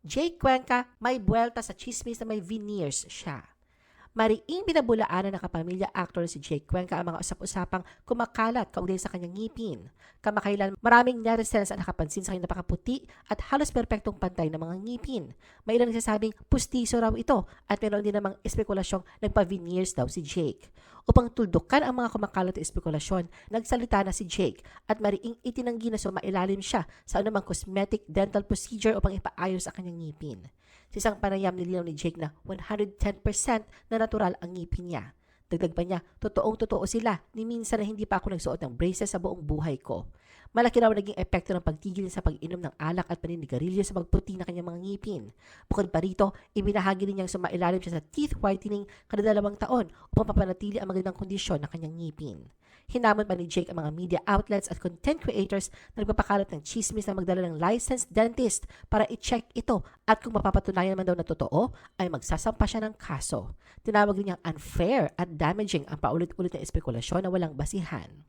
Jake Cuenca may buwelta sa chismis na may veneers siya. Mariing binabulaanan ng kapamilya actor si Jake Cuenca ang mga usap-usapang kumakalat kaugnay sa kanyang ngipin. Kamakailan, maraming netizens ang nakapansin sa kanyang napakaputi at halos perpektong pantay ng mga ngipin. May ilang nagsasabing pustiso raw ito at meron din namang espekulasyong nagpa-veneers daw si Jake. Upang tuldukan ang mga kumakalat na espekulasyon, nagsalita na si Jake at mariing itinanggi na sumailalim siya sa anumang cosmetic dental procedure upang ipaayos ang kanyang ngipin. Sa isang panayam nilinaw ni Jake na 110% na natural ang ngipin niya. Dagdag pa niya, totoong totoo sila ni minsan na hindi pa ako nagsuot ng braces sa buong buhay ko. Malaki raw naging epekto ng pagtigil sa pag-inom ng alak at paninigarilyo sa pagputi na kanyang mga ngipin. Bukod pa rito, ibinahagi rin niyang sumailalim siya sa teeth whitening kada dalawang taon upang mapanatili ang magandang kondisyon ng kanyang ngipin. Hinamon pa ni Jake ang mga media outlets at content creators na nagpapakalat ng chismis na magdala ng licensed dentist para i-check ito at kung mapapatunayan man daw na totoo, ay magsasampa siya ng kaso. Tinawag din niyang unfair at damaging ang paulit-ulit na espekulasyon na walang basihan.